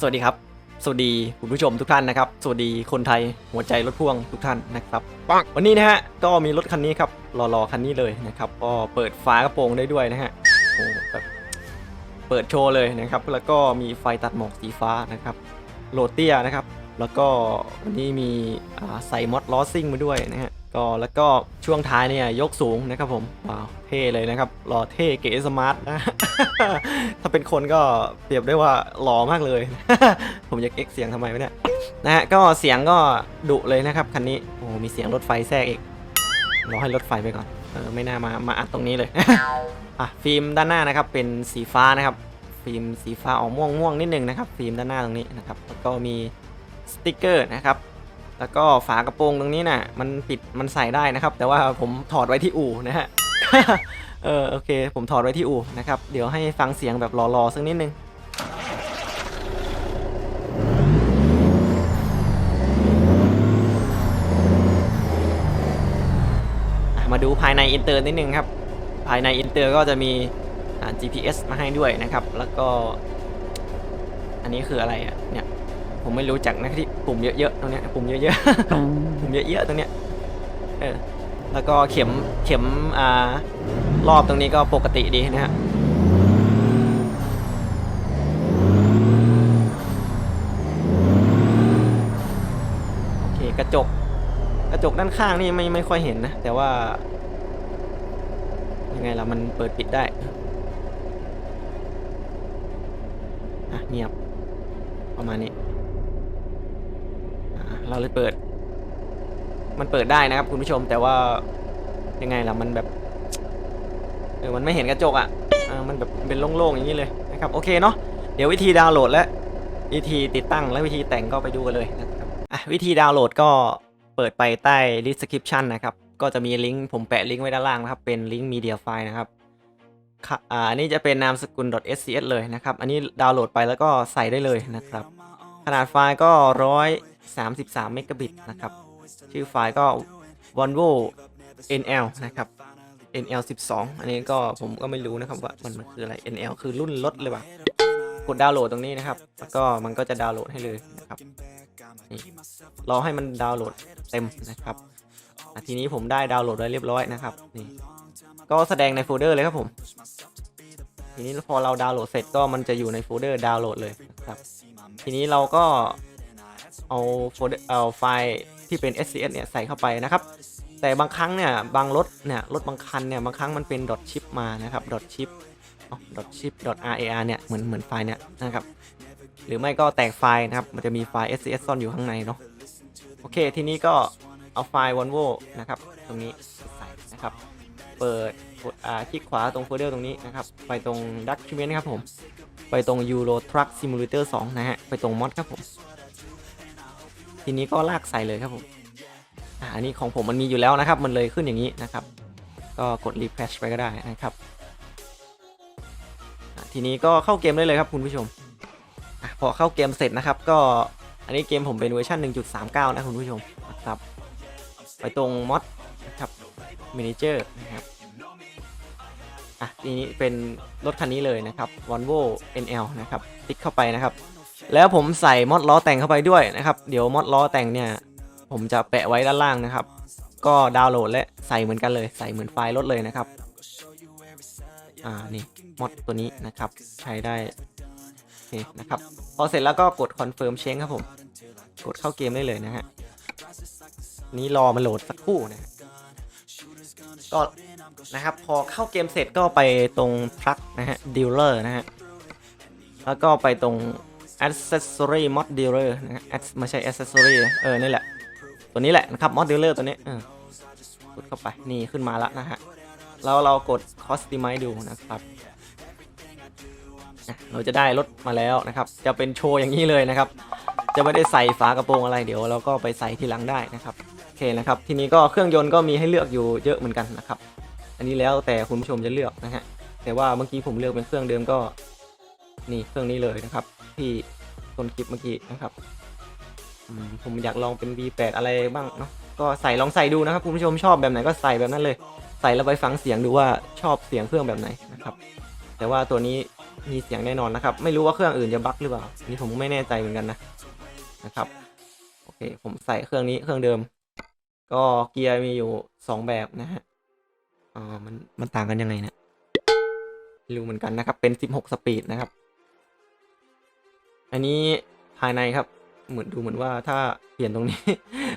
สวัสดีครับ สวัสดีคุณผู้ชมทุกท่านนะครับ สวัสดีคนไทยหัวใจรถพ่วงทุกท่านนะครับปังวันนี้นะฮะก็มีรถคันนี้ครับรอๆคันนี้เลยนะครับก็เปิดฝากระโปรงได้ด้วยนะฮะโอ้แบบเปิดโชว์เลยนะครับแล้วก็มีไฟตัดหมอกสีฟ้านะครับโหลดเตียนะครับ แล้วก็วันนี้มีอ่าใส่มอดล้อซิ่งมาด้วยนะฮะ ก็แล้วก็ช่วงท้ายเนี่ยยกสูงนะครับผมว้าวเท่เลยนะครับหล่อเท่เก๋สมาร์ทนะถ้าเป็นคนก็เปรียบได้ว่าหล่อมากเลย ผมจะเอ็กเสียงทำไมวะเนี่ยนะฮะก็เสียงก็ดุเลยนะครับคันนี้โอ้มีเสียงรถไฟแทรกอีกรอให้รถไฟไปก่อนเออไม่น่ามามาอัดตรงนี้เลยอะฟิล์มด้านหน้านะครับเป็นสีฟ้านะครับฟิล์มสีฟ้าออกม่วงม่วงนิดนึงนะครับฟิล์มด้านหน้าตรงนี้นะครับแล้วก็มีสติกเกอร์นะครับ แล้วก็ฝากระโปรงตรงนี้น่ะมันปิดมันใส่ได้นะครับ แต่ว่าผมถอดไว้ที่อู่นะฮะเออโอเค ผมถอดไว้ที่อู่นะครับ เดี๋ยวให้ฟังเสียงแบบรอๆสักนิดนึงมาดูภายในอินเตอร์นิดนึงครับ ภายในอินเตอร์ก็จะมี GPS มาให้ด้วยนะครับ แล้วก็ อันนี้คืออะไรอะเนี่ย ผมไม่รู้จักนะที่ปุ่มเยอะๆตรงเนี้ยปุ่มเยอะๆปุ่มเยอะๆตรงเนี้ยเออแล้วก็เข็มเข็มอ่ารอบตรงนี้ก็ปกติดีนะฮะโอเคกระจกกระจกด้านข้างนี่ไม่ไม่ค่อยเห็นนะ แต่ว่า ยังไงล่ะมันเปิดปิดได้อะเงียบประมาณนี้อะ เราเลยเปิด มันเปิดได้นะครับ คุณผู้ชมแต่ว่ายังไงล่ะมันแบบเออมันไม่เห็นกระจกอะอ่ามันแบบเป็นโล่งๆอย่างนี้เลยนะครับโอเคเนาะเดี๋ยววิธีดาวน์โหลดและวิธีติดตั้งและวิธีแต่งก็ไปดูกันเลยนะครับอะวิธีดาวน์โหลดก็เปิดไปใต้ description นะครับก็จะมีลิงก์ผมแปะลิงก์ไว้ด้านล่างนะครับเป็นลิงก์ media file นะครับค่ะอ่าอันนี้จะเป็นนามสกุล .scs เลยนะครับ อันนี้ดาวน์โหลดไปแล้วก็ใส่ได้เลยนะครับ ขนาดไฟล์ก็ร้อย 33 เมกะบิตนะครับ ชื่อไฟล์ก็ Volvo NL นะครับ NL 12 อันนี้ก็ผมก็ไม่รู้นะครับว่ามันมันคืออะไร NL คือรุ่นรถเลยว่ะกดดาวน์โหลดตรงนี้นะครับ แล้วก็มันก็จะดาวน์โหลดให้เลยนะครับรอให้มันดาวน์โหลดเต็มนะครับทีนี้ผมได้ดาวน์โหลดไว้เรียบร้อยนะครับนี่ก็แสดงในโฟลเดอร์เลยครับผม ทีนี้พอเราดาวน์โหลดเสร็จก็มันจะอยู่ในโฟลเดอร์ดาวน์โหลดเลยนะครับ ทีนี้เราก็ เอาโฟลเดอร์เอาไฟล์ที่เป็น SCS เนี่ยใส่เข้าไปนะครับ แต่บางครั้งเนี่ยบางรถเนี่ยรถบางคันเนี่ยบางครั้งมันเป็น .chip มานะครับ .chip .chip rar เนี่ยเหมือนเหมือนไฟล์เนี่ยนะครับหรือไม่ก็แตกไฟล์นะครับ มันจะมีไฟล์ SCS ซ่อนอยู่ข้างในเนาะโอเค ทีนี้ก็เอาไฟล์ Volvo นะครับ ตรงนี้ใส่นะครับ เปิดอ่าคลิกขวาตรงโฟลเดอร์ตรงนี้นะครับ ไปตรง Document นะครับผม ไปตรง Euro Truck Simulator 2 นะฮะ ไปตรง Mod ครับผม ทีนี้ก็ลากใส่เลยครับผมอ่าอันนี้ของผมมันมีอยู่แล้วนะครับ มันเลยขึ้นอย่างนี้นะครับ ก็กด refresh ไปก็ได้นะครับทีนี้ก็เข้าเกมได้เลยครับคุณผู้ชมอพอเข้าเกมเสร็จนะครับ ก็อันนี้เกมผมเป็นเวอร์ชัน1.39 นะคุณผู้ชมนะครับ ไปตรงมอดนะครับ Manager นะครับอะทีนี้เป็นรถคันนี้เลยนะครับ Volvo NL นะครับ ติ๊กเข้าไปนะครับ แล้วผมใส่มอดล้อแต่งเข้าไปด้วยนะครับ เดี๋ยวมอดล้อแต่งเนี่ย ผมจะแปะไว้ด้านล่างนะครับ ก็ดาวน์โหลดและใส่เหมือนกันเลย ใส่เหมือนไฟล์รถเลยนะครับ อ่า นี่มอดตัวนี้นะครับ ใช้ได้โอเคนะครับ พอเสร็จแล้วก็กด confirm change ครับผม กดเข้าเกมได้เลยนะฮะ นี้รอมันโหลดสักครู่นะก็นะครับ พอเข้าเกมเสร็จก็ไปตรง plug นะฮะ dealer นะฮะ แล้วก็ไปตรง accessory mod dealer นะฮะ Acc- ไม่ใช่ accessory เออ นี่แหละ ตัวนี้แหละนะครับ mod dealer ตัวนี้เออกดเข้าไป นี่ขึ้นมาแล้วนะฮะแล้วเรากด customize ดูนะครับเราจะได้รถมาแล้วนะครับ จะเป็นโชว์อย่างนี้เลยนะครับ จะไม่ได้ใส่ฝากระโปรงอะไร เดี๋ยวเราก็ไปใส่ทีหลังได้นะครับ โอเคนะครับ ทีนี้ก็เครื่องยนต์ก็มีให้เลือกอยู่เยอะเหมือนกันนะครับ อันนี้แล้วแต่คุณผู้ชมจะเลือกนะฮะ แต่ว่าเมื่อกี้ผมเลือกเป็นเครื่องเดิมก็ นี่เครื่องนี้เลยนะครับ ที่ต้นคลิปเมื่อกี้นะครับผมอยากลองเป็น V8 อะไรบ้างเนาะก็ใส่ลองใส่ดูนะครับคุณผู้ชมชอบแบบไหนก็ใส่แบบนั้นเลย ใส่แล้วไปฟังเสียงดูว่าชอบเสียงเครื่องแบบไหนนะครับ แต่ว่าตัวนี้มีเสียงแน่นอนนะครับ ไม่รู้ว่าเครื่องอื่นจะบั๊กหรือเปล่านี่ผมไม่แน่ใจเหมือนกันนะนะครับโอเคผมใส่เครื่องนี้เครื่องเดิม ก็เกียร์มีอยู่สองแบบนะฮะอ๋อมันมันต่างกันยังไงเนี่ยไม่รู้เหมือนกันนะครับเป็น 16 สปีดนะครับ อันนี้ภายในครับ เหมือนดูเหมือนว่าถ้าเปลี่ยนตรงนี้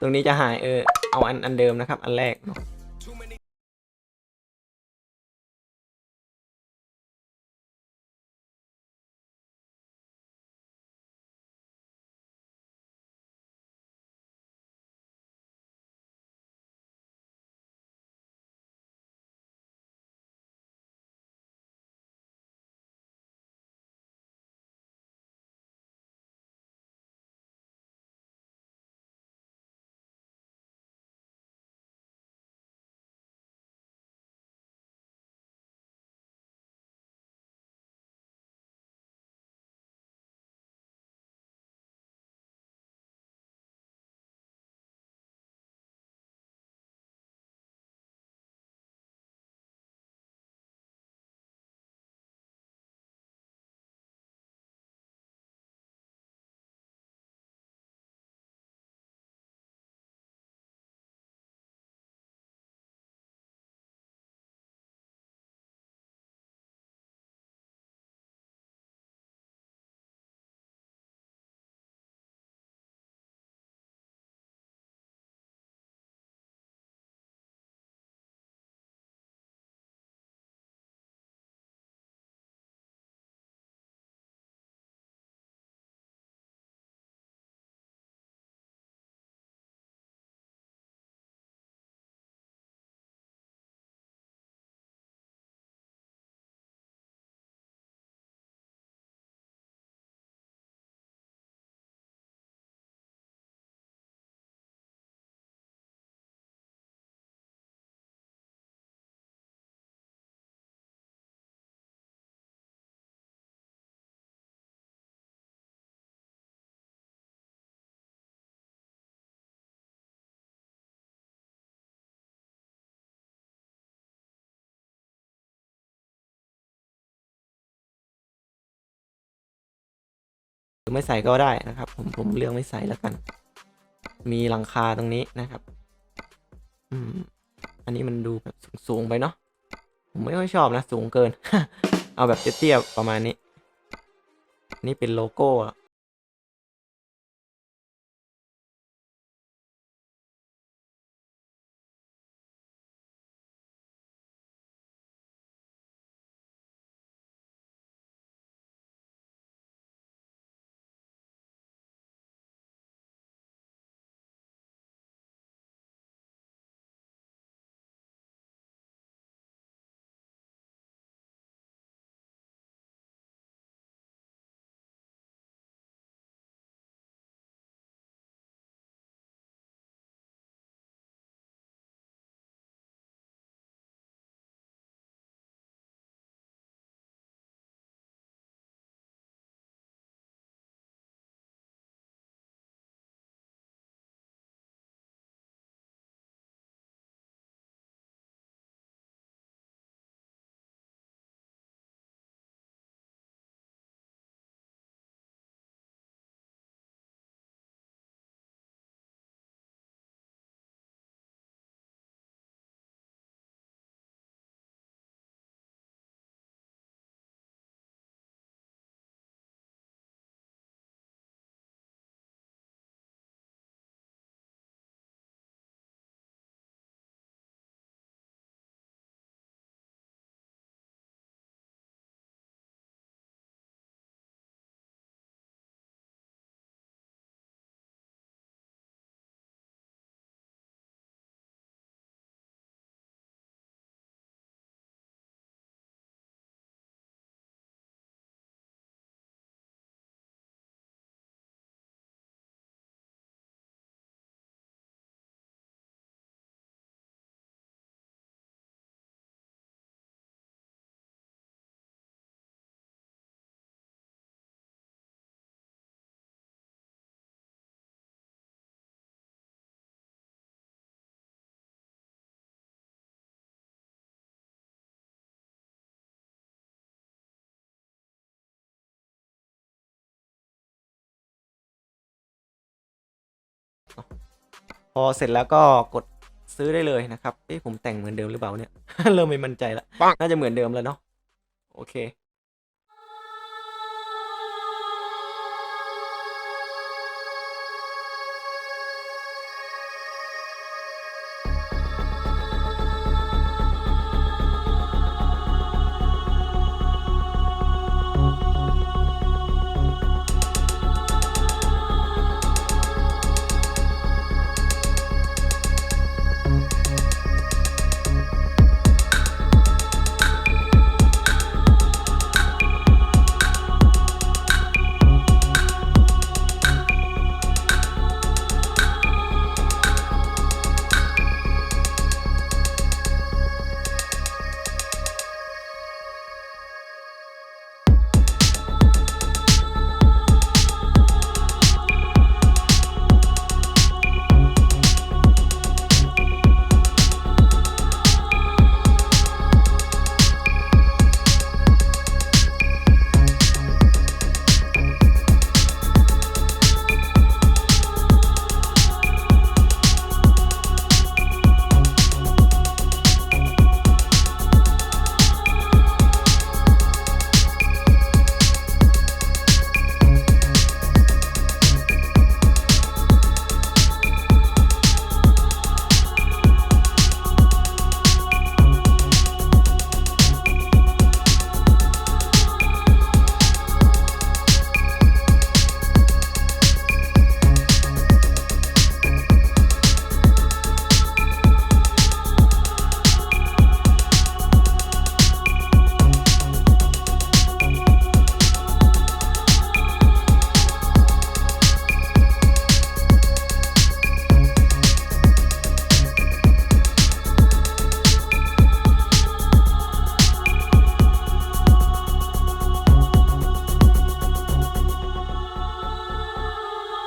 ตรงนี้จะหายเออเอาอันอันเดิมนะครับ อันแรกเนาะ รือไม่ใส่ก็ได้นะครับ ผมผมเลือกไม่ใส่แล้วกัน มีหลังคาตรงนี้นะครับ อืม อันนี้มันดูแบบสูงๆไปเนาะผมไม่ค่อยชอบนะ สูงเกิน เอาแบบเตี้ยๆประมาณนี้ นี่เป็นโลโก้ พอเสร็จแล้วก็กดซื้อได้เลยนะครับเอ้ผมแต่งเหมือนเดิมหรือเปล่าเนี่ย เริ่มไม่มั่นใจแล้วน่าจะเหมือนเดิมแล้วเนาะโอเค